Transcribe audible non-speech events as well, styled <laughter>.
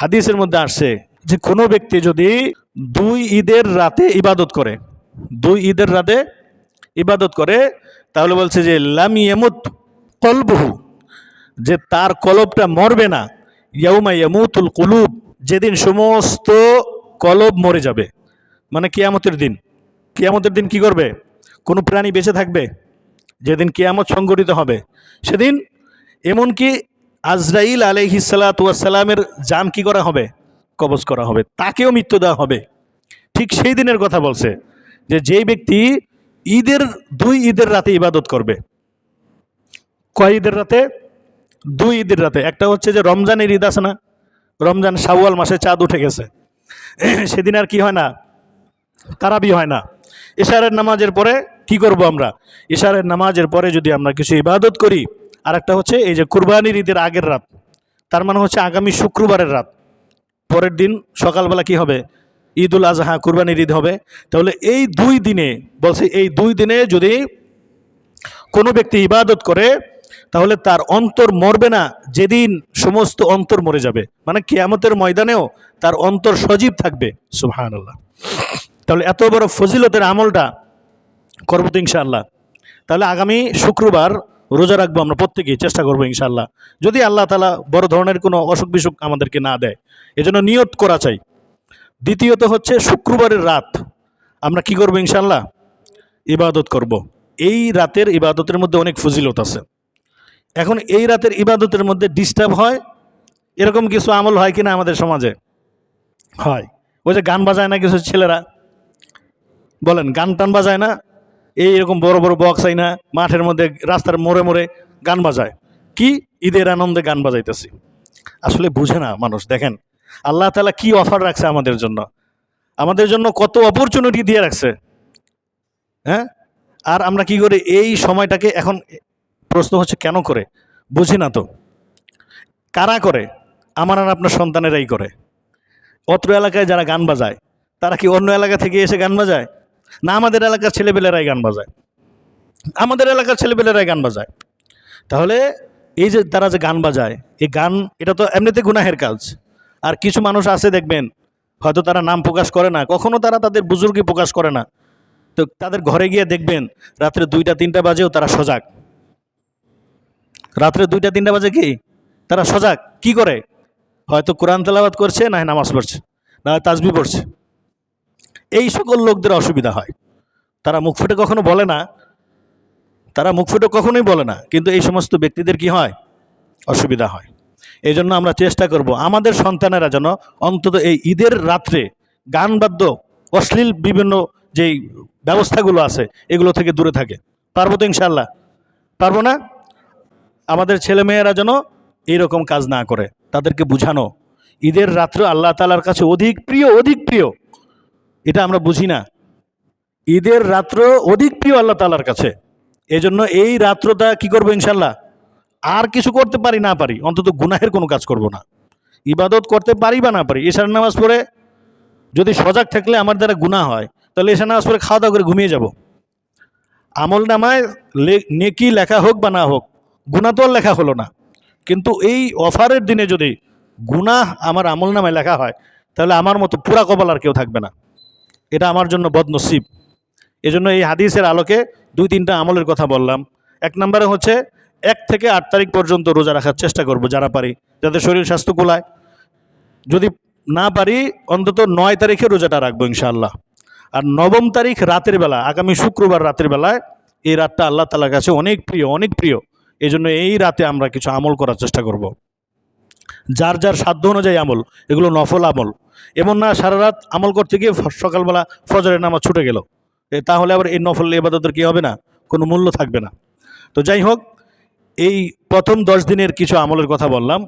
হাদিসের মধ্যে আসছে যে কোনো ব্যক্তি যদি দুই ঈদের রাতে ইবাদত করে, দুই ঈদের রাতে ইবাদত করে, তাহলে বলছে যে লাম ইয়ামুত কলবহু, যে তার কলবটা মরবে না। ইয়াউমা ইয়ামুতুল কুলুব, যেদিন সমস্ত কলব মরে যাবে। মানে কিয়ামতের দিন। কিয়ামতের দিন কি করবে? কোনো প্রাণী বেঁচে থাকবে। যেদিন কিয়ামত সংগঠিত হবে। সেদিন এমনকি আজরাইল আলহিসাল্লাতুয়াসাল্লামের জান কি করা হবে? কবজ করা হবে। তাকেও মৃত্যু দেওয়া হবে। ঠিক সেই দিনের কথা বলছে যে যেই ব্যক্তি ঈদের, দুই ঈদের রাতে ইবাদত করবে। কয় ঈদের রাতে? দুই ঈদের রাতে। একটা হচ্ছে যে রমজানের ঈদ আছে না? রমজান শাওয়াল মাসে চাঁদ উঠে গেছে। <clears throat> সেদিন আর কি হয় না? তারাবি হয় না। ইশারের নামাজের পরে কি করব আমরা? ইশারের নামাজের পরে যদি আমরা কিছু ইবাদত করি আর একটা হচ্ছে এই যে কুরবানির ঈদের আগের রাত। তার মানে হচ্ছে আগামী শুক্রবারের রাত। পরের দিন সকালবেলা কি হবে? ঈদ উল আজহা কুরবানির ঈদ হবে। তাহলে এই দুই দিনে, বলছে এই দুই দিনে যদি কোনো ব্যক্তি ইবাদত করে, তাহলে তার অন্তর মরবে না, যেদিন সমস্ত অন্তর মরে যাবে। মানে কেয়ামতের ময়দানেও তার অন্তর সজীব থাকবে। সুহান আল্লাহ তাহলে এত বড় ফজিলতের আমলটা করব ইনশাআল্লাহ। তাহলে আগামী শুক্রবার রোজা রাখব, আমরা প্রত্যেকেই চেষ্টা করব ইনশাল্লাহ যদি আল্লাহ তালা বড় ধরনের কোনো অসুখ বিসুখ আমাদেরকে না দেয়, এজন্য নিয়ত করা চাই। দ্বিতীয়ত হচ্ছে শুক্রবারের রাত। আমরা কি করব ইনশাআল্লাহ? ইবাদত করব। এই রাতের ইবাদতের মধ্যে অনেক ফজিলত আছে। এখন এই রাতের ইবাদতের মধ্যে ডিস্টার্ব হয়, এরকম কিছু আমল হয় কিনা আমাদের সমাজে? হয়। ওই যে গান বাজায় না কিছু ছেলেরা? বলেন, গান টান বাজায় না? এই এরকম বড় বড় বক্স আই না মাঠের মধ্যে, রাস্তার মোড়ে মোড়ে গান বাজায়। কি ঈদের আনন্দে গান বাজাইতেছি? আসলে বুঝে না মানুষ, দেখেন। আল্লাহ তালা কি অফার রাখছে আমাদের জন্য? আমাদের জন্য কত অপরচুনিটি দিয়ে রাখছে। হ্যাঁ? আর আমরা কি করি? এই সময়টাকে এখন প্রশ্ন হচ্ছে, কেন করে? বুঝি না তো। কারা করে? আমার আর আপনার সন্তানেরাই করে। অত্র এলাকায় যারা গান বাজায়, তারা কি অন্য এলাকা থেকে এসে গান বাজায়? না, আমাদের এলাকার ছেলেপেলেরাই গান বাজায়। আমাদের এলাকার ছেলেপেলেরাই গান বাজায়। তাহলে এই যে তারা যে গান বাজায়, এই গান, এটা তো এমনিতে গুনাহের কাজ। আর কিছু মানুষ আছে, দেখবেন, হয়তো তারা নাম প্রকাশ করে না, কখনো তারা তাদের বুজুর্গি প্রকাশ করে না। তো তাদের ঘরে গিয়ে দেখবেন, রাত্রে দুইটা, তিনটা বাজেও তারা সজাগ। রাত্রে দুইটা, তিনটা বাজে কি? তারা সজাগ। কি করে? হয়তো কোরআন তেলাবাদ করছে, না নামাজ পড়ছে, না তাজবি পড়ছে। এই সকল লোকদের অসুবিধা হয়। তারা মুখ ফুটে কখনো বলে না। তারা মুখ ফুটে কখনোই বলে না। কিন্তু এই সমস্ত ব্যক্তিদের কি হয়? অসুবিধা হয়। এই জন্য আমরা চেষ্টা করব আমাদের সন্তানেরা যেন অন্তত এই ঈদের রাত্রে গান বাদ্য, অশ্লীল বিভিন্ন যেই ব্যবস্থাগুলো আছে, এগুলো থেকে দূরে থাকে। পারব তো ইনশাল্লাহ পারব না? আমাদের ছেলেমেয়েরা যেন এইরকম কাজ না করে। তাদেরকে বুঝানো। ঈদের রাত্র আল্লাহ তালার কাছে অধিক প্রিয় অধিক প্রিয়। এটা আমরা বুঝি না। ঈদের রাত্র অধিক প্রিয় আল্লাহ তালার কাছে। এই জন্য এই রাত্রটা কি করব ইনশাল্লাহ আর কিছু করতে পারি না পারি, অন্তত গুনাহের কোনো কাজ করব না। ইবাদত করতে পারি বা না পারি, এশার নামাজ পড়ে যদি সজাগ থাকলে আমার দ্বারা গুনাহ হয়, তাহলে এশার নামাজ পড়ে খাওয়া দাওয়া করে ঘুমিয়ে যাব। আমল নামায় নেকি লেখা হোক বা না হোক গুণা তো আর লেখা হলো না। কিন্তু এই অফারের দিনে যদি গুনাহ আমার আমল নামায় লেখা হয়, তাহলে আমার মতো পুরা কপাল আর কেউ থাকবে না। এটা আমার জন্য বদনসিব। এজন্য এই হাদিসের আলোকে দুই তিনটা আমলের কথা বললাম। এক নম্বরে হচ্ছে, এক থেকে আট তারিখ পর্যন্ত রোজা রাখার চেষ্টা করব যারা পারি, যাদের শরীর স্বাস্থ্য কুলায়। যদি না পারি, অন্তত নয় তারিখে রোজাটা রাখব ইনশাআল্লাহ। আর নবম তারিখ রাতের বেলা, আগামী শুক্রবার রাতের বেলায় এই রাতটা আল্লাহ তালার কাছে অনেক প্রিয় অনেক প্রিয়। এই জন্য এই রাতে আমরা কিছু আমল করার চেষ্টা করব। যার যার সাধ্য অনুযায়ী আমল, এগুলো নফল আমল। এমন না, সারা রাত আমল করতে গিয়ে সকালবেলা ফজরের নামাজ ছুটে গেল। তাহলে আবার এই নফল এবাদতের কী হবে না? কোনো মূল্য থাকবে না। তো যাই হোক, এই প্রথম দশ দিনের কিছু আমলের কথা বললাম।